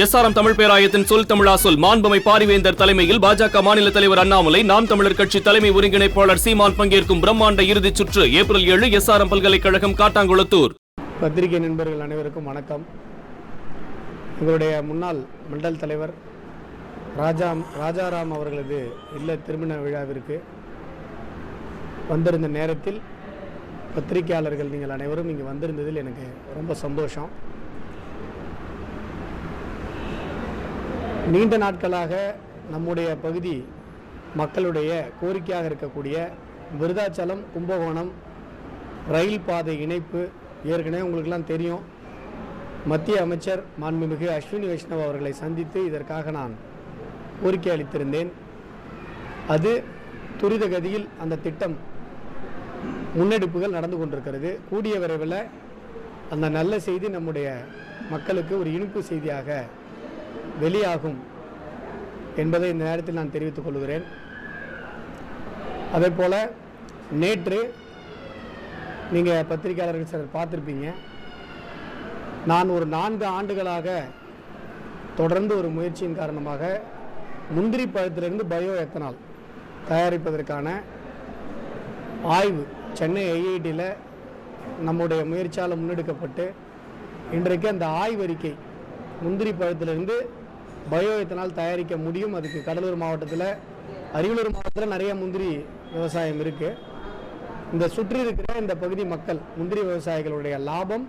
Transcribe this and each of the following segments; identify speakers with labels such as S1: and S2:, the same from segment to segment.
S1: SRM Tamil பேராயத்தின் சொல் தமிழா சொல். மாண்புமை பாரிவேந்தர் தலைமையில் பாஜக மாநில தலைவர் அண்ணாமலை நாம் தமிழர் கட்சி தலைமை ஒருங்கிணைப்பாளர் சீமான் பங்கேற்கும் பிரம்மாண்ட இறுதிச் சுற்று ஏப்ரல் ஏழு எஸ்ஆர்எம் பல்கலைக்கழகம் காட்டாங்குளத்தூர்.
S2: பத்திரிகை நண்பர்கள் அனைவருக்கும் வணக்கம். எங்களுடைய முன்னாள் மண்டல் தலைவர் ராஜா ராஜாராம் அவர்களது இல்ல திருமண விழாவிற்கு வந்திருந்த நேரத்தில் பத்திரிகையாளர்கள் நீங்கள் அனைவரும் இங்கே வந்திருந்ததில் எனக்கு ரொம்ப சந்தோஷம். நீண்ட நாட்களாக நம்முடைய பகுதி மக்களுடைய கோரிக்கையாக இருக்கக்கூடிய விருதாச்சலம் கும்பகோணம் ரயில் பாதை இணைப்பு ஏற்கனவே உங்களுக்கெல்லாம் தெரியும். மத்திய அமைச்சர் மாண்புமிகு அஸ்வினி வைஷ்ணவ் அவர்களை சந்தித்து இதற்காக நான் கோரிக்கை அளித்திருந்தேன். அது துரித கதியில் அந்த திட்டம் முன்னெடுப்புகள் நடந்து கொண்டிருக்கிறது. கூடிய விரைவில் அந்த நல்ல செய்தி நம்முடைய மக்களுக்கு ஒரு இனிப்பு செய்தியாக வெளியாகும் என்பதை இந்த நேரத்தில் நான் தெரிவித்துக் கொள்கிறேன். அதே போல் நேற்று நீங்கள் பத்திரிகையாளர்கள் சிலர் பார்த்துருப்பீங்க. நான் ஒரு நான்கு ஆண்டுகளாக தொடர்ந்து ஒரு முயற்சியின் காரணமாக முந்திரி பழத்திலிருந்து பயோ எத்தனால் தயாரிப்பதற்கான ஆய்வு சென்னை ஐஐடியில் நம்முடைய முயற்சியால் முன்னெடுக்கப்பட்டு இன்றைக்கு அந்த ஆய்வறிக்கை முந்திரி பழத்திலிருந்து பயோ எத்தனால் தயாரிக்க முடியும். அதுக்கு கடலூர் மாவட்டத்தில் அரியலூர் மாவட்டத்தில் நிறைய முந்திரி விவசாயம் இருக்குது இந்த சுற்றி இருக்கிற இந்த பகுதி மக்கள் முந்திரி விவசாயிகளுடைய லாபம்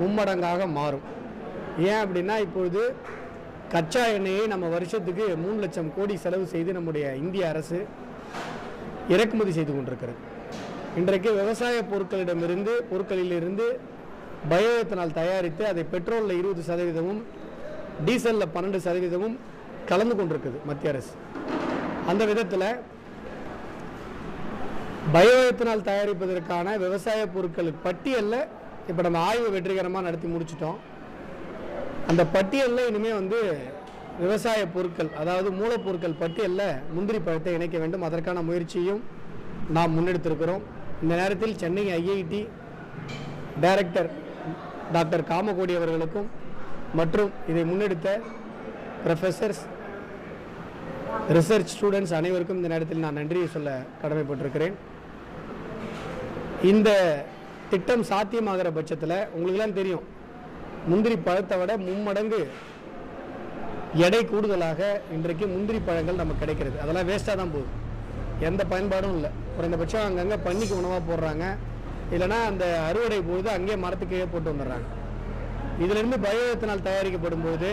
S2: மும்மடங்காக மாறும். ஏன் அப்படின்னா இப்பொழுது கச்சா எண்ணெயை நம்ம வருஷத்துக்கு மூணு லட்சம் கோடி செலவு செய்து நம்முடைய இந்திய அரசு இறக்குமதி செய்து கொண்டிருக்கிறது. இன்றைக்கு விவசாய பொருட்களிடமிருந்து பொருட்களிலிருந்து பயோ எத்தனால் தயாரித்து அதை பெட்ரோலில் இருபது சதவீதமும் டீசலில் பன்னெண்டு சதவீதமும் கலந்து கொண்டிருக்குது மத்திய அரசு. அந்த விதத்தில் பயோ எத்தனால் தயாரிப்பதற்கான விவசாய பொருட்கள் பட்டியலில் இப்போ நம்ம ஆய்வு வெற்றிகரமாக நடத்தி முடிச்சிட்டோம். அந்த பட்டியலில் இனிமேல் வந்து விவசாய பொருட்கள் அதாவது மூலப்பொருட்கள் பட்டியலில் முந்திரி பழத்தை இணைக்க வேண்டும். அதற்கான முயற்சியும் நாம் முன்னெடுத்திருக்கிறோம். இந்த நேரத்தில் Chennai IIT director doctor Kamakoti அவர்களுக்கும் மற்றும் இதை முன்னெடுத்த ப்ரொஃபஸர்ஸ் ரிசர்ச் ஸ்டூடெண்ட்ஸ் அனைவருக்கும் இந்த நேரத்தில் நான் நன்றியை சொல்ல கடமைப்பட்டிருக்கிறேன். இந்த திட்டம் சாத்தியமாகிற பட்சத்தில் உங்களுக்கெல்லாம் தெரியும் முந்திரி பழத்தை விட மும்மடங்கு எடை கூடுதலாக இன்றைக்கு முந்திரி பழங்கள் நமக்கு கிடைக்கிறது. அதெல்லாம் வேஸ்ட்டாக தான் போகுது. எந்த பயன்பாடும் இல்லை. குறைந்தபட்சம் அங்கங்கே பண்ணிக்கு உணவாக போடுறாங்க. இல்லைன்னா அந்த அறுவடை பொழுது அங்கேயே மரத்துக்கே போட்டு வந்துடுறாங்க. இதிலிருந்து பயோ எத்தனால் தயாரிக்கப்படும் போது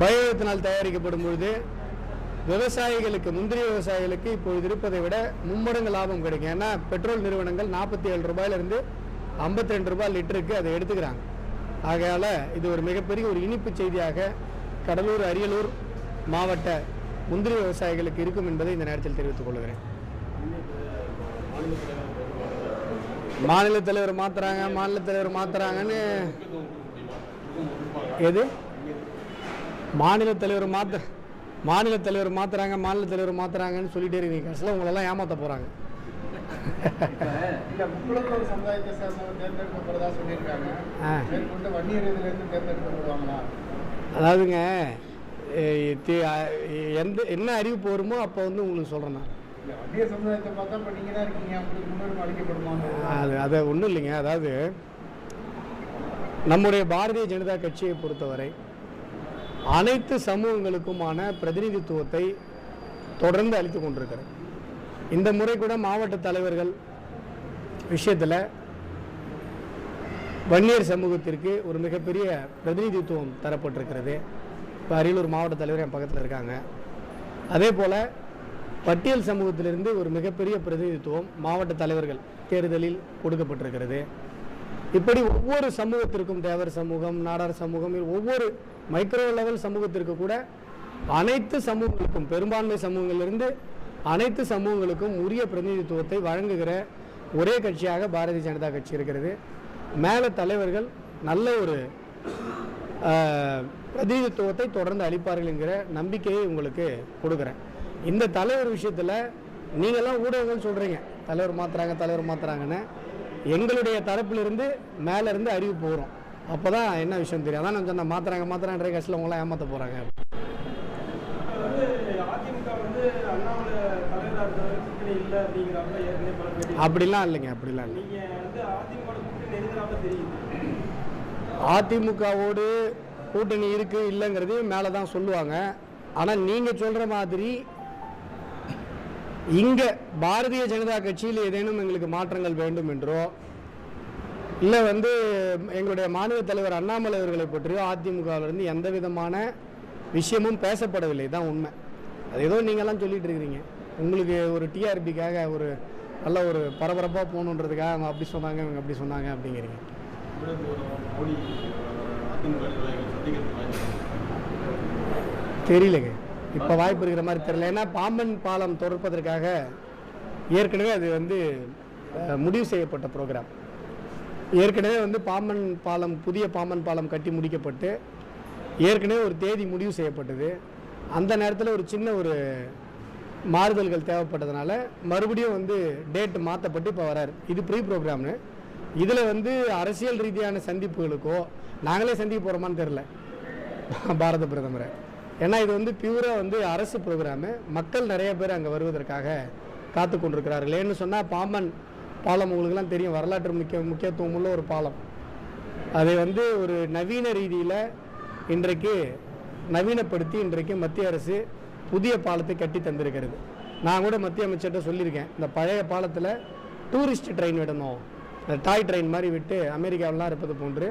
S2: பயோ எத்தனால் தயாரிக்கப்படும் பொழுது விவசாயிகளுக்கு முந்திரி விவசாயிகளுக்கு இப்போது இருப்பதை விட மும்மடங்கு லாபம் கிடைக்கும். ஏன்னா பெட்ரோல் நிறுவனங்கள் நாற்பத்தி ஏழு ரூபாயிலிருந்து ஐம்பத்தி ரெண்டு ரூபாய் லிட்டருக்கு அதை எடுத்துக்கிறாங்க. ஆகையால் இது ஒரு மிகப்பெரிய ஒரு இனிப்பு செய்தியாக கடலூர் அரியலூர் மாவட்ட முந்திரி விவசாயிகளுக்கு இருக்கும் என்பதை இந்த நேரத்தில் தெரிவித்துக் கொள்கிறேன். மாநில தலைவர் மாத்துறாங்க மாநில தலைவர் மாத்துறாங்கன்னு எது? மாநில தலைவர் மாத்த மாநில தலைவர் மாத்துறாங்க மாநில தலைவர் மாத்துறாங்கன்னு சொல்லிட்டே இருக்கீங்க. கடைசியில் உங்களெல்லாம் ஏமாத்த
S3: தேர்ந்தெடுக்கப்படுவாங்களா?
S2: அதாவதுங்க எந்த என்ன அறிவிப்பு வருமோ அப்போ வந்து உங்களுக்கு சொல்கிறேன் நான். அது அது ஒன்றும் இல்லைங்க. அதாவது நம்முடைய பாரதிய ஜனதா கட்சியை பொறுத்தவரை அனைத்து சமூகங்களுக்குமான பிரதிநிதித்துவத்தை தொடர்ந்து அளித்து கொண்டிருக்கிறேன் இந்த முறை கூட மாவட்ட தலைவர்கள் விஷயத்தில் வன்னியர் சமூகத்திற்கு ஒரு மிகப்பெரிய பிரதிநிதித்துவம் தரப்பட்டிருக்கிறது. இப்போ அரியலூர் மாவட்ட தலைவர் என் பக்கத்தில் இருக்காங்க. அதே போல் பட்டியல் சமூகத்திலிருந்து ஒரு மிகப்பெரிய பிரதிநிதித்துவம் மாவட்ட தலைவர்கள் தேர்தலில் கொடுக்கப்பட்டிருக்கிறது. இப்படி ஒவ்வொரு சமூகத்திற்கும் தேவர் சமூகம் நாடார் சமூகம் ஒவ்வொரு மைக்ரோ லெவல் சமூகத்திற்கு கூட அனைத்து சமூகங்களுக்கும் பெரும்பான்மை சமூகங்களிலிருந்து அனைத்து சமூகங்களுக்கும் உரிய பிரதிநிதித்துவத்தை வழங்குகிற ஒரே கட்சியாக பாரதிய ஜனதா கட்சி இருக்கிறது. மேலே தலைவர்கள் நல்ல ஒரு பிரதிநிதித்துவத்தை தொடர்ந்து அளிப்பார்கள் என்கிற நம்பிக்கையை உங்களுக்கு கொடுக்குறேன். இந்த தலைவர் விஷயத்தில் நீங்கள்லாம் ஊடகங்கள் சொல்கிறீங்க தலைவர் மாற்றுறாங்க தலைவர் மாற்றுறாங்கன்னு எங்களுடைய தரப்பிலிருந்து மேலேருந்து அறிவு போகிறோம் அப்போ தான் என்ன விஷயம் தெரியும்? அதான் நான் சொன்னேன் மாத்துறாங்க மாத்துறான்ற கட்சியில் உங்களாம் ஏமாற்ற போகிறாங்க அப்படிலாம் இல்லைங்க அப்படிலாம் இல்லை. அதிமுகவோடு கூட்டணி இருக்கு இல்லைங்கிறது மேலே தான் சொல்லுவாங்க. ஆனால் நீங்கள் சொல்கிற மாதிரி இங்கே பாரதிய ஜனதா கட்சியில் ஏதேனும் எங்களுக்கு மாற்றங்கள் வேண்டும் என்றோ இல்லை வந்து எங்களுடைய மாநில தலைவர் அண்ணாமலை அவர்களை பற்றியோ அதிமுகவிலிருந்து எந்த விதமான விஷயமும் பேசப்படவில்லை. தான் உண்மை. அது ஏதோ நீங்கள்லாம் சொல்லிட்டு இருக்கிறீங்க. உங்களுக்கு ஒரு டிஆர்பிக்காக ஒரு நல்ல ஒரு பரபரப்பாக போகணுன்றதுக்காக அவங்க அப்படி சொன்னாங்க இவங்க அப்படி சொன்னாங்க அப்படிங்கிறீங்க. தெரியலங்க. இப்போ வாய்ப்பு இருக்கிற மாதிரி தெரியல. ஏன்னா பாம்பன் பாலம் திறப்பதற்காக ஏற்கனவே அது வந்து முடிவு செய்யப்பட்ட ப்ரோக்ராம் ஏற்கனவே வந்து பாம்பன் பாலம் புதிய பாம்பன் பாலம் கட்டி முடிக்கப்பட்டு ஏற்கனவே ஒரு தேதி முடிவு செய்யப்பட்டது. அந்த நேரத்தில் ஒரு சின்ன ஒரு மாறுதல்கள் தேவைப்பட்டதுனால மறுபடியும் வந்து டேட் மாற்றப்பட்டு இப்போ வராரு. இது ப்ரீ ப்ரோக்ராம்னு இதில் வந்து அரசியல் ரீதியான சந்திப்புகளுக்கோ நாங்களே சந்திக்க போகிறோமான்னு தெரில பாரத பிரதமரை. ஏன்னா இது வந்து பியூராக வந்து அரசு ப்ரோக்ராமு மக்கள் நிறைய பேர் அங்கே வருவதற்காக காத்து கொண்டிருக்கிறார்கள். ஏன்னு சொன்னால் பாம்பன் பாலம் உங்களுக்குலாம் தெரியும். வரலாற்று முக்கிய முக்கியத்துவம் உள்ள ஒரு பாலம். அதை வந்து ஒரு நவீன ரீதியில் இன்றைக்கு நவீனப்படுத்தி இன்றைக்கு மத்திய அரசு புதிய பாலத்தை கட்டி தந்திருக்கிறது. நான் கூட மத்திய அமைச்சர்கிட்ட சொல்லியிருக்கேன். இந்த பழைய பாலத்தில் டூரிஸ்ட் ட்ரெயின் விடணும். டாய் ட்ரெயின் மாதிரி விட்டு அமெரிக்காவிலாம் இருப்பது போன்று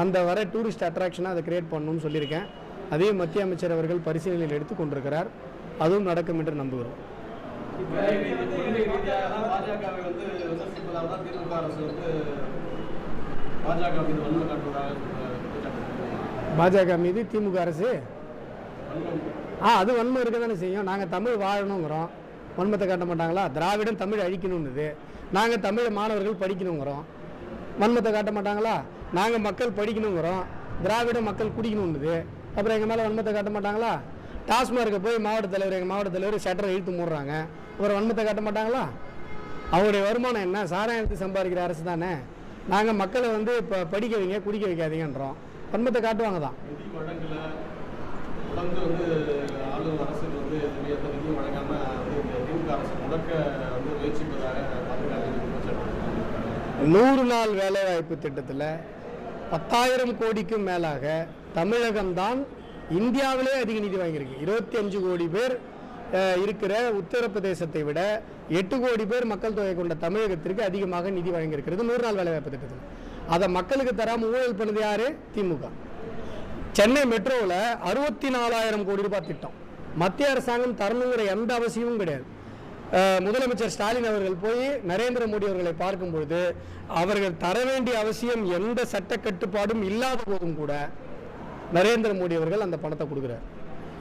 S2: அந்த வர டூரிஸ்ட் அட்ராக்ஷனாக அதை க்ரியேட் பண்ணணும்னு சொல்லியிருக்கேன். அதையும் மத்திய அமைச்சர் அவர்கள் பரிசீலனையில் எடுத்து கொண்டிருக்கிறார். அதுவும் நடக்கும் என்று நம்புகிறோம்.
S4: பாஜக மீது
S2: திமுக அரசு? ஆ அது வன்மை இருக்க தானே செய்யும். நாங்கள் தமிழ் வாழணுங்கிறோம். வன்மத்தை காட்ட மாட்டாங்களா? திராவிடம் தமிழ் அழிக்கணும்னுது. நாங்கள் தமிழ் மாணவர்கள் படிக்கணுங்கிறோம். வன்மத்தை காட்ட மாட்டாங்களா? நாங்கள் மக்கள் படிக்கணுங்கிறோம். திராவிட மக்கள் குடிக்கணும்னுது. அப்புறம் எங்கள் மேலே வன்மத்தை காட்ட மாட்டாங்களா? டாஸ்மார்க்கை போய் மாவட்ட தலைவர் எங்கள் மாவட்ட தலைவர் ஷட்டரை இழுத்து மூடுறாங்க. அப்புறம் வன்மத்தை காட்ட மாட்டாங்களா? அவருடைய வருமானம் என்ன? சாராயத்தை சம்பாதிக்கிற அரசு தானே. நாங்கள் மக்களை வந்து இப்போ படிக்க வைங்க குடிக்க வைக்காதீங்கன்றோம். வன்மத்தை காட்டுவாங்க தான். நூறு நாள் வேலைவாய்ப்பு திட்டத்தில் பத்தாயிரம் கோடிக்கும் மேலாக தமிழகம்தான் இந்தியாவிலே அதிக நிதி வாங்கியிருக்கு. இருபத்தி அஞ்சு கோடி பேர் இருக்கிற உத்தரப்பிரதேசத்தை விட எட்டு கோடி பேர் மக்கள் தொகை கொண்ட தமிழகத்திற்கு அதிகமாக நிதி வழங்கியிருக்கிறது நூறு நாள் வேலைவாய்ப்பு திட்டத்தில். அதை மக்களுக்கு தராமல் ஊழல் பண்ணது யாரு? திமுக. சென்னை மெட்ரோவில் அறுபத்தி நாலாயிரம் கோடி ரூபாய் திட்டம். மத்திய அரசாங்கம் தரணுங்கிற எந்த அவசியமும் கிடையாது. முதலமைச்சர் ஸ்டாலின் அவர்கள் போய் நரேந்திர மோடி அவர்களை பார்க்கும் பொழுது அவர்கள் தர வேண்டிய அவசியம் எந்த சட்ட கட்டுப்பாடும் இல்லாத போதும் கூட நரேந்திர மோடி அவர்கள் அந்த பணத்தை கொடுக்குறார்.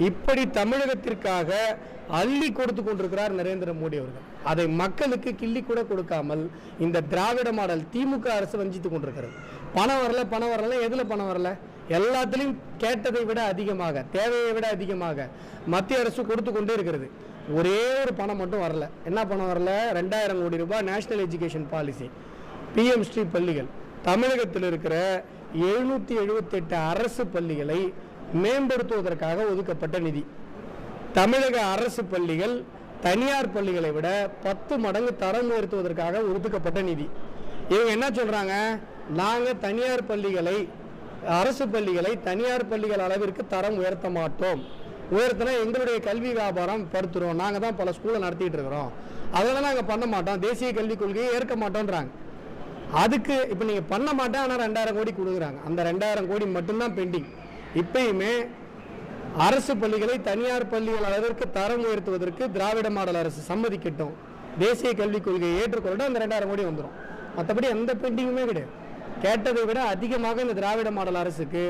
S2: இப்படி தமிழகத்திற்காக அள்ளி கொடுத்து கொண்டிருக்கிறார் நரேந்திர மோடி அவர்கள். அதை மக்களுக்கு கிள்ளி கூட கொடுக்காமல் இந்த திராவிட மாடல் திமுக அரசு வஞ்சித்து கொண்டிருக்கிறது. பணம் வரல பணம் வரல எதில் பணம் வரல? எல்லாத்துலேயும் கேட்டதை விட அதிகமாக தேவையை விட அதிகமாக மத்திய அரசு கொடுத்து கொண்டே இருக்கிறது. ஒரே ஒரு பணம் மட்டும் வரல. என்ன பணம் வரல? ரெண்டாயிரம் கோடி ரூபாய் national education policy PM Shri பள்ளிகள். தமிழகத்தில் இருக்கிற எழுநூற்றி எழுபத்தெட்டு அரசு பள்ளிகளை மேம்படுத்துவதற்காக ஒதுக்கப்பட்ட நிதி. தமிழக அரசு பள்ளிகள் தனியார் பள்ளிகளை விட பத்து மடங்கு தரம் உயர்த்துவதற்காக ஒதுக்கப்பட்ட நிதி. இவங்க என்ன சொல்கிறாங்க நாங்கள் தனியார் பள்ளிகளை அரசு பள்ளிகளை தனியார் பள்ளிகள் அளவிற்கு தரம் உயர்த்த மாட்டோம். உயர்த்தினா எங்களுடைய கல்வி வியாபாரம் படுத்துகிறோம் நாங்கள் தான் பல ஸ்கூலை நடத்திட்டு இருக்கிறோம். அதெல்லாம் நாங்கள் பண்ண மாட்டோம். தேசிய கல்விக் கொள்கையை ஏற்க மாட்டோன்றாங்க அதுக்கு இப்போ நீங்கள் பண்ண மாட்டேன் ஆனால் ரெண்டாயிரம் கோடி கொடுக்குறாங்க. அந்த ரெண்டாயிரம் கோடி மட்டும்தான் பெண்டிங் இப்பயுமே அரசு பள்ளிகளை தனியார் பள்ளிகள் அளவிற்கு தரம் உயர்த்துவதற்கு திராவிட மாடல் அரசு சம்மதிக்கட்டும். தேசிய கல்விக் கொள்கையை ஏற்றுக்கொள்ளட்டும் அந்த ரெண்டாயிரம் கோடி வந்துடும் மற்றபடி எந்த பெண்டிங்குமே கிடையாது. கேட்டதை விட அதிகமாக இந்த திராவிட மாடல் அரசுக்கு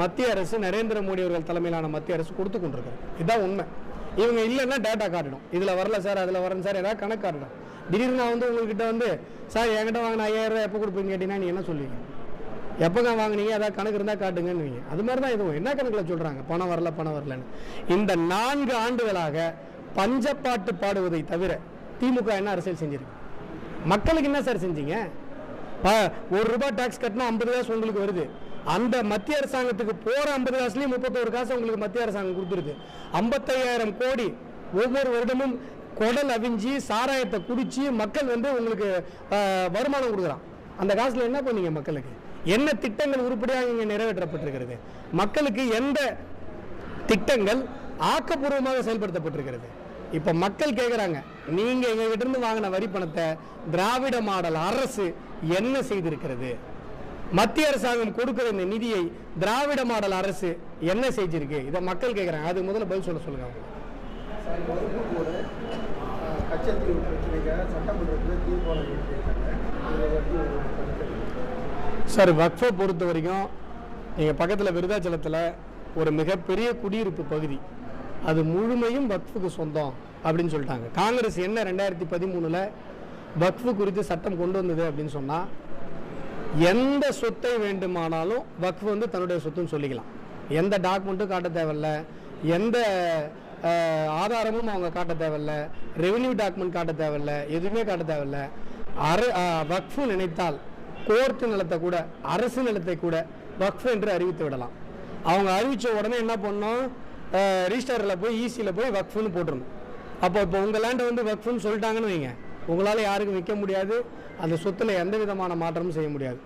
S2: மத்திய அரசு நரேந்திர மோடி அவர்கள் தலைமையிலான மத்திய அரசு கொடுத்து கொண்டிருக்கிறது. இதுதான் உண்மை. இவங்க இல்லைன்னா டேட்டா காட்டணும் இதில் வரல சார் அதில் வரேன் சார் ஏதாவது கணக்கு காட்டணும் திடீர்னு நான் வந்து உங்கள்கிட்ட வந்து சார் என்கிட்ட வாங்கின ஐயாயிரம் எப்போ கொடுப்பீங்கன்னு கேட்டீங்கன்னா நீ என்ன சொல்லுவீங்க? எப்போங்க வாங்குனீங்க? அதாவது கணக்கு இருந்தால் காட்டுங்கன்னு வைங்க. அது மாதிரி தான் இதுவும் என்ன கணக்கில் சொல்கிறாங்க பணம் வரல பணம் வரலன்னு. இந்த நான்கு ஆண்டுகளாக பஞ்சப்பாட்டு பாடுவதை தவிர திமுக என்ன அரசியல் செஞ்சிருக்கு? மக்களுக்கு என்ன சார் செஞ்சீங்க? ஒரு ரூபாய் டாக்ஸ் கட்டினா ஐம்பது காசு உங்களுக்கு வருது. அந்த மத்திய அரசாங்கத்துக்கு போகிற ஐம்பது காசுலேயும் முப்பத்தோரு காசு உங்களுக்கு மத்திய அரசாங்கம் கொடுத்துருது. ஐம்பத்தையாயிரம் கோடி ஒவ்வொரு வருடமும் குடல் அவிஞ்சி சாராயத்தை குடித்து மக்கள் வந்து உங்களுக்கு வருமானம் கொடுக்குறான். அந்த காசில் என்ன பண்ணீங்க மக்களுக்கு? என்ன திட்டங்கள் உருப்படியாக இங்கே நிறைவேற்றப்பட்டிருக்கிறது? மக்களுக்கு எந்த திட்டங்கள் ஆக்கப்பூர்வமாக செயல்படுத்தப்பட்டிருக்கிறது? இப்போ மக்கள் கேட்குறாங்க நீங்கள் எங்ககிட்டருந்து வாங்கின வரி பணத்தை திராவிட மாடல் அரசு என்ன செய்திருக்கிறது? மத்திய அரசாங்கம் கொடுக்கிற இந்த நிதியை திராவிட மாடல் அரசு என்ன செஞ்சிருக்கு? இதை மக்கள் கேட்குறாங்க அது முதல்ல பதில் சொல்ல சொல்லுங்க அவங்க.
S5: சார் வகுப்பு கூட அஹ், பிரச்சனைக்காக சட்டமன்றத்தில் தீர்மானம்
S2: சார் வக்ஃபை பொறுத்த வரைக்கும் எங்கள் பக்கத்தில் விருதாச்சலத்தில் ஒரு மிகப்பெரிய குடியிருப்பு பகுதி. அது முழுமையும் வக்ஃபுக்கு சொந்தம் அப்படின்னு சொல்லிட்டாங்க. காங்கிரஸ் என்ன ரெண்டாயிரத்தி பதிமூணில் வக்ஃபு குறித்து சட்டம் கொண்டு வந்தது அப்படின்னு சொன்னால் எந்த சொத்தை வேண்டுமானாலும் வக்ஃப் வந்து தன்னுடைய சொத்துன்னு சொல்லிக்கலாம். எந்த டாக்குமெண்ட்டும் காட்ட தேவையில்ல. எந்த ஆதாரமும் அவங்க காட்ட தேவையில்ல. ரெவென்யூ டாக்குமெண்ட் காட்ட தேவையில்ல. எதுவுமே காட்ட தேவையில்ல. அரு வக்ஃபு நினைத்தால் கோர்ட்டு நிலத்தை கூட அரசு நிலத்தை கூட வக்ஃபு என்று அறிவித்து விடலாம். அவங்க அறிவித்த உடனே என்ன பண்ணோம் ரிஜிஸ்டரில் போய் ஈசியில் போய் வக்ஃபுன்னு போட்டுருணும் அப்போ இப்போ உங்கள் லேண்டை வந்து வக்ஃபுன்னு சொல்லிட்டாங்கன்னு வைங்க. உங்களால் யாருக்கும் விற்க முடியாது. அந்த சொத்தில் எந்த விதமான மாற்றமும் செய்ய முடியாது.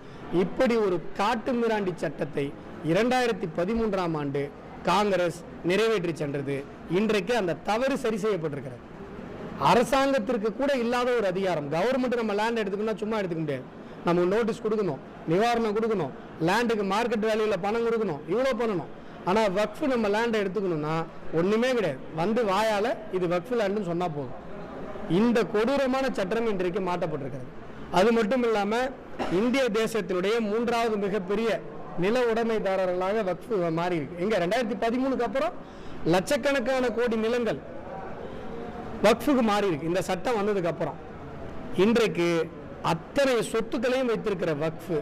S2: இப்படி ஒரு காட்டு மிராண்டி சட்டத்தை இரண்டாயிரத்தி பதிமூன்றாம் ஆண்டு காங்கிரஸ் நிறைவேற்றி சென்றது. இன்றைக்கு அந்த தவறு சரி செய்யப்பட்டிருக்கிறது. அரசாங்கத்திற்கு கூட இல்லாத ஒரு அதிகாரம். கவர்மெண்ட் நம்ம லேண்ட் எடுத்துக்கணும்னா சும்மா எடுத்துக்க முடியாது. நம்ம நோட்டீஸ் கொடுக்கணும். நிவாரணம் கொடுக்கணும். லேண்டுக்கு மார்க்கெட் வேல்யூவில் பணம் கொடுக்கணும். இவ்வளோ பண்ணணும். ஆனால் வக்ஃப் நம்ம லேண்டை எடுத்துக்கணும்னா ஒன்றுமே கிடையாது. வந்து வாயால் இது வக்ஃப் லேண்டுன்னு சொன்னால் போதும். இந்த கொடூரமான சட்டம் இன்றைக்கு மாற்றப்பட்டிருக்கிறது. அது மட்டும் இல்லாமல் இந்திய தேசத்தினுடைய மூன்றாவது மிகப்பெரிய நில உடைமைதாரர்களாக வக்ஃபு மாறி இருக்கு எங்க ரெண்டாயிரத்தி பதிமூணுக்கு அப்புறம் லட்சக்கணக்கான கோடி நிலங்கள் வக்ஃபுக்கு மாறி இருக்கு இந்த சட்டம் வந்ததுக்கு அப்புறம். இன்றைக்கு அத்தனை சொத்துக்களையும் வைத்திருக்கிற வக்ஃபு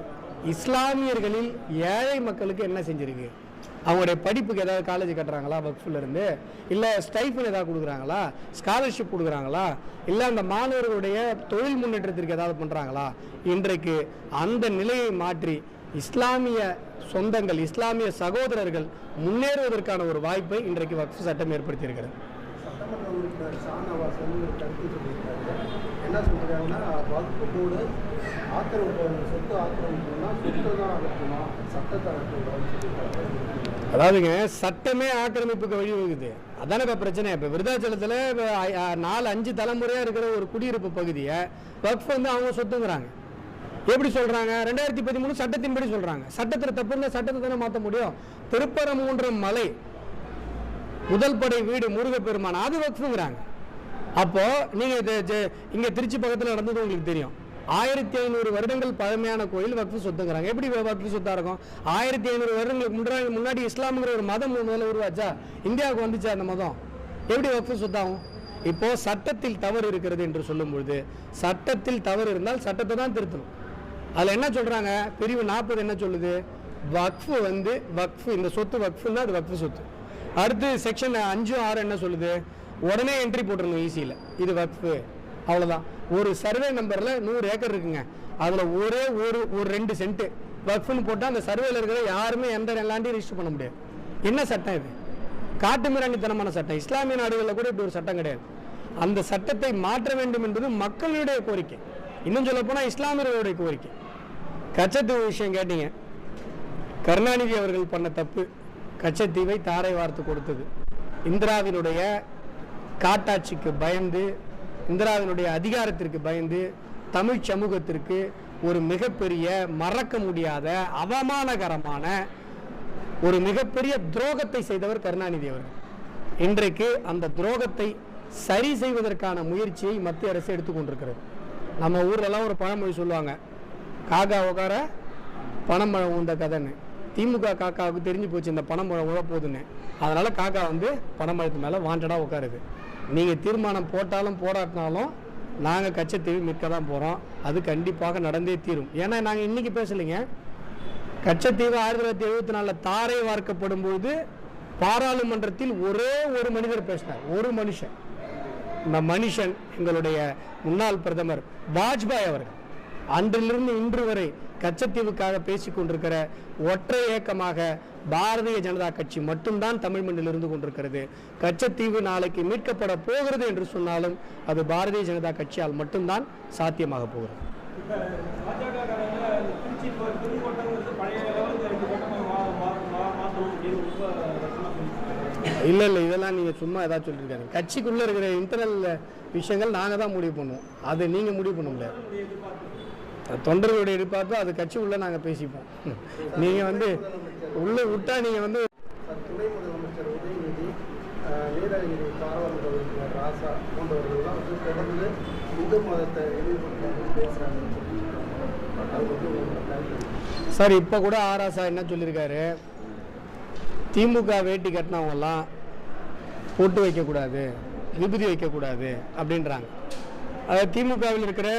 S2: இஸ்லாமியர்களில் ஏழை மக்களுக்கு என்ன செஞ்சிருக்கு? அவங்களுடைய படிப்புக்கு ஏதாவது காலேஜ் கட்டுறாங்களா வக்ஃபில் இருந்து? இல்லை ஸ்டைஃபன் ஏதாவது கொடுக்குறாங்களா? ஸ்காலர்ஷிப் கொடுக்குறாங்களா? இல்லை அந்த மாணவர்களுடைய தொழில் முன்னேற்றத்திற்கு ஏதாவது பண்ணுறாங்களா இன்றைக்கு அந்த நிலையை மாற்றி இஸ்லாமிய சொந்தங்கள் இஸ்லாமிய சகோதரர்கள் முன்னேறுவதற்கான ஒரு வாய்ப்பை இன்றைக்கு வக்ஃப் சட்டம் ஏற்படுத்தியிருக்கிறது.
S5: என்ன சொல்றாங்கன்னா வகுப்பு போர்டு ஆக்கிரமிப்பு சொத்து ஆக்கிரமிப்புனா சொத்தை தான் அகற்றணும் சட்டத்தை அகற்றக்கூடாதுன்னு சொல்லியிருக்காரு.
S2: அதாவதுங்க சட்டமே ஆக்கிரமிப்புக்கு வழிவகுக்குது அதானே இப்போ பிரச்சனை? இப்போ விருதாச்சலத்தில் நாலு அஞ்சு தலைமுறையாக இருக்கிற ஒரு குடியிருப்பு பகுதியை வக்ஃப் வந்து அவங்க சொத்துங்கிறாங்க. எப்படி சொல்கிறாங்க ரெண்டாயிரத்தி பதிமூணு சட்டத்தின்படி சொல்கிறாங்க சட்டத்தில் தப்பு இருந்தால் சட்டத்தை தானே மாற்ற முடியும்? திருப்பரங்குன்றம் மலை முதல் படை வீடு முருகப்பெருமான் அது வக்ஃபுங்கிறாங்க. அப்போ நீங்க இது இங்க திருச்சி பக்கத்தில் நடந்தது உங்களுக்கு தெரியும். ஆயிரத்தி ஐநூறு வருடங்கள் பழமையான கோயில் வக்ஃபு சொத்துங்கிறாங்க. எப்படி வக்ஃபு சொத்தா இருக்கும்? ஆயிரத்தி ஐநூறு வருடங்களுக்கு முன்னாடி முன்னாடி இஸ்லாம்ங்கிற ஒரு மதம் முதல்ல உருவாச்சா? இந்தியாவுக்கு வந்துச்சா அந்த மதம்? எப்படி வக்ஃபு சொத்தாகும்? இப்போ சட்டத்தில் தவறு இருக்கிறது என்று சொல்லும்பொழுது சட்டத்தில் தவறு இருந்தால் சட்டத்தை தான் திருத்தணும். அதில் என்ன சொல்கிறாங்க பிரிவு நாற்பது என்ன சொல்லுது? வக்ஃபு வந்து வக்ஃபு. இந்த சொத்து வக்ஃபுன்னா அது வக்ஃபு சொத்து. அடுத்து செக்ஷன் அஞ்சு ஆறு என்ன சொல்லுது? உடனே என்ட்ரி போட்டுருங்க ஈஸியில் இது வக்ஃபு. அவ்வளோதான் ஒரு சர்வே நம்பரில் நூறு ஏக்கர் இருக்குங்க. அதில் ஒரே ஒரு ஒரு ரெண்டு சென்ட்டு வக்ஃபுன்னு போட்டால் அந்த சர்வேல இருக்கிற யாருமே எந்த லேண்டையும் ரிஜிஸ்டர் பண்ண முடியாது. என்ன சட்டம் இது? காட்டு மிராண்டித்தனமான சட்டம். இஸ்லாமிய நாடுகளில் கூட இப்படி ஒரு சட்டம் கிடையாது. அந்த சட்டத்தை மாற்ற வேண்டும் என்பது மக்களுடைய கோரிக்கை. இன்னும் சொல்ல போனால் இஸ்லாமியர்களுடைய கோரிக்கை. கச்சத்தீவு விஷயம் கேட்டீங்க. கருணாநிதி அவர்கள் பண்ண தப்பு கச்சத்தீவை தாரை வார்த்து கொடுத்தது. இந்திராவினுடைய காட்டாட்சிக்கு பயந்து இந்திராவினுடைய அதிகாரத்திற்கு பயந்து தமிழ் சமூகத்திற்கு ஒரு மிகப்பெரிய மறக்க முடியாத அவமானகரமான ஒரு மிகப்பெரிய துரோகத்தை செய்தவர் கருணாநிதி அவர்கள். இன்றைக்கு அந்த துரோகத்தை சரி செய்வதற்கான முயற்சியை மத்திய அரசு எடுத்துக்கொண்டிருக்கிறது. நம்ம ஊர்லலாம் ஒரு பழமொழி சொல்லுவாங்க காக்கா உட்கார பணமழை உந்த கதைன்னு. திமுக காக்காவுக்கு தெரிஞ்சு போச்சு இந்த பணமழை உழ போகுதுன்னு அதனால் காக்கா வந்து பணமழத்து மேலே வாண்டடாக உட்காருது நீங்கள் தீர்மானம் போட்டாலும் போராட்டினாலும் நாங்கள் கச்சத்தீவு மிக்க தான் போகிறோம் அது கண்டிப்பாக நடந்தே தீரும். ஏன்னா நாங்கள் இன்றைக்கி பேசலைங்க. கச்சத்தீவு ஆயிரத்தி தொள்ளாயிரத்தி எழுபத்தி நாலில் தாரை வார்க்கப்படும் போது பாராளுமன்றத்தில் ஒரே ஒரு மனிதர் பேசினார். ஒரு மனுஷன். இந்த மனுஷன் எங்களுடைய முன்னாள் பிரதமர் வாஜ்பாய் அவர்கள். அன்றிலிருந்து இன்று வரை கச்சத்தீவுக்காக பேசிக் கொண்டிருக்கிற ஒற்றை இயக்கமாக பாரதிய ஜனதா கட்சி மட்டும்தான் தமிழ் மண்ணில் இருந்து கொண்டிருக்கிறது. கச்சத்தீவு நாளைக்கு மீட்கப்பட போகிறது என்று சொன்னாலும் அது பாரதிய ஜனதா கட்சியால் மட்டும்தான் சாத்தியமாக போகிறது. இல்லை இல்லை இதெல்லாம் நீங்கள் சும்மா ஏதாவது சொல்லியிருக்காங்க கட்சிக்குள்ளே இருக்கிற இன்டர்னல் விஷயங்கள் நாங்கள் தான் முடிவு பண்ணுவோம். அதை நீங்கள் முடிவு பண்ண முடியாது. தொண்டர்களுடைய எதிர்பார்ப்பு அது கட்சி உள்ள நாங்கள் பேசிப்போம். நீங்கள் வந்து உள்ளே விட்டா நீங்கள் வந்து
S5: சார், துணை முதலமைச்சர் உதயநிதி நீலகிரி பாராளுமன்ற உறுப்பினர் ராசா போன்றவர்கள்லாம் வந்து தொடர்ந்து இந்து மதத்தை கருத்து.
S2: சார் இப்போ கூட ஆராசா என்ன சொல்லியிருக்காரு? திமுக வேட்டி கட்டினவங்கெல்லாம் பொட்டு வைக்கக்கூடாது விபூதி வைக்கக்கூடாது அப்படின்றாங்க. அதாவது திமுகவில் இருக்கிற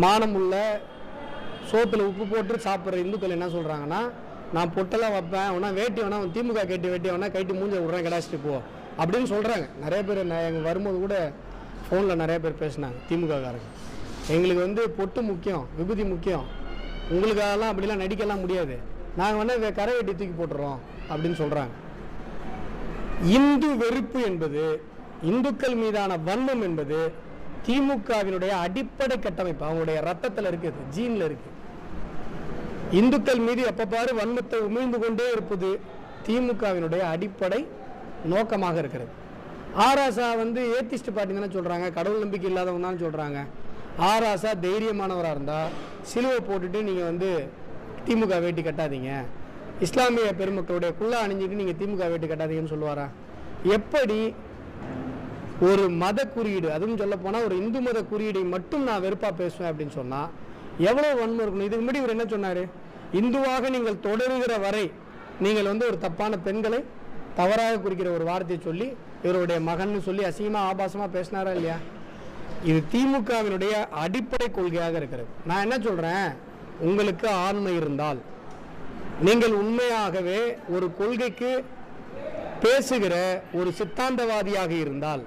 S2: மானமுள்ள சோத்தில் உப்பு போட்டு சாப்பிட்ற இந்துக்கள் என்ன சொல்கிறாங்கன்னா நான் பொட்டெல்லாம் வைப்பேன் வேணா வேட்டி வேணா அவன் திமுக கேட்டி வேட்டி வேணா கட்டி மூஞ்ச விட்றேன் கிடாச்சிட்டு போ. அப்படின்னு சொல்கிறாங்க நிறைய பேர் நான் எங்கள் வரும்போது கூட ஃபோனில் நிறைய பேர் பேசினாங்க திமுககாரங்க. எங்களுக்கு வந்து பொட்டு முக்கியம் விபூதி முக்கியம். உங்களுக்காகலாம் அப்படிலாம் நடிக்கலாம் முடியாது. நாங்கள் வேணால் கரை வெட்டி தூக்கி போட்டுறோம் அப்படின்னு சொல்கிறாங்க இந்து வெறுப்பு என்பது இந்துக்கள் மீதான வன்மம் என்பது திமுகவினுடைய அடிப்படை கட்டமைப்பு அவங்களுடைய ரத்தத்தில் இருக்குது ஜீனில் இருக்கு. இந்துக்கள் மீது எப்போ பாரு வன்மத்தை உமிழ்ந்து கொண்டே இருப்பது திமுகவினுடைய அடிப்படை நோக்கமாக இருக்கிறது. ஆராசா வந்து ஏத்திஸ்ட் பார்ட்டி தானே சொல்கிறாங்க கடவுள் நம்பிக்கை இல்லாதவங்க தான் சொல்கிறாங்க ஆராசா தைரியமானவராக இருந்தால் சிலுவை போட்டுட்டு நீங்கள் வந்து திமுக வேட்டி கட்டாதீங்க. இஸ்லாமிய பெருமக்களுடைய குள்ளா அணிஞ்சிட்டு நீங்கள் திமுக வேட்டி கட்டாதீங்கன்னு சொல்லுவாரா? எப்படி ஒரு மத குறியீடு அதுவும் சொல்ல போனால் ஒரு இந்து மத குறியீடை மட்டும் நான் வெறுப்பாக பேசுவேன் அப்படின்னு சொன்னால் எவ்வளோ வன்மை இருக்கணும்? இதுக்கு முன்னாடி இவர் என்ன சொன்னார்? இந்துவாக நீங்கள் தொடருகிற வரை நீங்கள் வந்து ஒரு தப்பான பெண்களை தவறாக குறிக்கிற ஒரு வார்த்தையை சொல்லி இவருடைய மகன் சொல்லி அசிங்கமாக ஆபாசமாக பேசினாரா இல்லையா? இது திமுகவினுடைய அடிப்படை கொள்கையாக இருக்கிறது. நான் என்ன சொல்கிறேன் உங்களுக்கு ஆண்மை இருந்தால் நீங்கள் உண்மையாகவே ஒரு கொள்கைக்கு பேசுகிற ஒரு சித்தாந்தவாதியாக இருந்தால்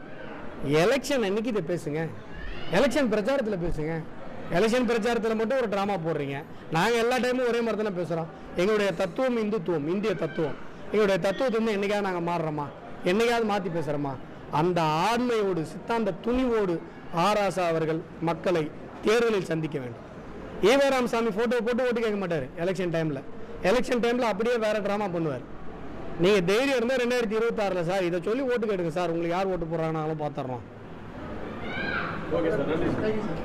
S2: எலெக்ஷன் அன்னைக்கு இதை பேசுங்க? எலெக்ஷன் பிரச்சாரத்தில் பேசுங்க. எலெக்ஷன் பிரச்சாரத்தில் மட்டும் ஒரு ட்ராமா போடுறீங்க. நாங்கள் எல்லா டைமும் ஒரே மாதிரி தானே பேசுகிறோம் எங்களுடைய தத்துவம் இந்துத்துவம் இந்திய தத்துவம். எங்களுடைய தத்துவத்தை வந்து என்றைக்காவது நாங்கள் மாறுறோமா? என்னைக்காவது மாற்றி பேசுகிறோமா அந்த ஆண்மையோடு சித்தாந்த துணிவோடு ஆராசா அவர்கள் மக்களை தேர்தலில் சந்திக்க வேண்டும். ஈவராம் ராமசாமி ஃபோட்டோ போட்டு ஓட்டு கேட்க மாட்டார் எலெக்ஷன் டைமில் எலெக்ஷன் டைமில் அப்படியே வேறு ட்ராமா பண்ணுவார். நீங்கள் தைரியம் இருந்தால் ரெண்டாயிரத்தி இருபத்தாறில் சார். இதை சொல்லி ஓட்டு கேட்டுங்க சார். உங்களுக்கு யார் ஓட்டு போடுறாங்கனாலும் பார்த்துட்றோம்
S4: ஓகே சார் நன்றி சார்